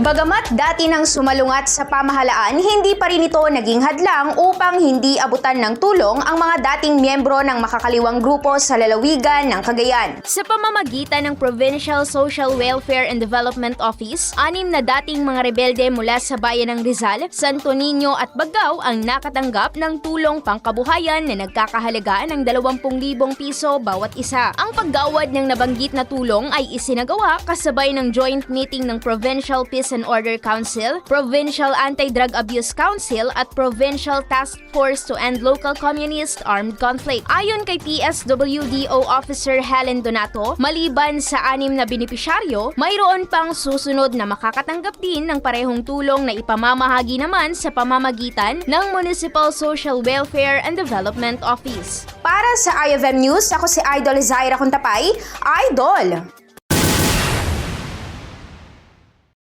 Bagamat dati nang sumalungat sa pamahalaan, hindi pa rin ito naging hadlang upang hindi abutan ng tulong ang mga dating miyembro ng makakaliwang grupo sa lalawigan ng Cagayan. Sa pamamagitan ng Provincial Social Welfare and Development Office, anim na dating mga rebelde mula sa bayan ng Rizal, Santo Niño at Bagao ang nakatanggap ng tulong pangkabuhayan na nagkakahalaga ng 20,000 piso bawat isa. Ang paggawad ng nabanggit na tulong ay isinagawa kasabay ng joint meeting ng Provincial Peace and Order Council, Provincial Anti-Drug Abuse Council at Provincial Task Force to End Local Communist Armed Conflict. Ayon kay PSWDO Officer Helen Donato, maliban sa anim na benepisyaryo, mayroon pang susunod na makakatanggap din ng parehong tulong na ipamamahagi naman sa pamamagitan ng Municipal Social Welfare and Development Office. Para sa IFM News, ako si Idol Zaira Kuntapay, Idol!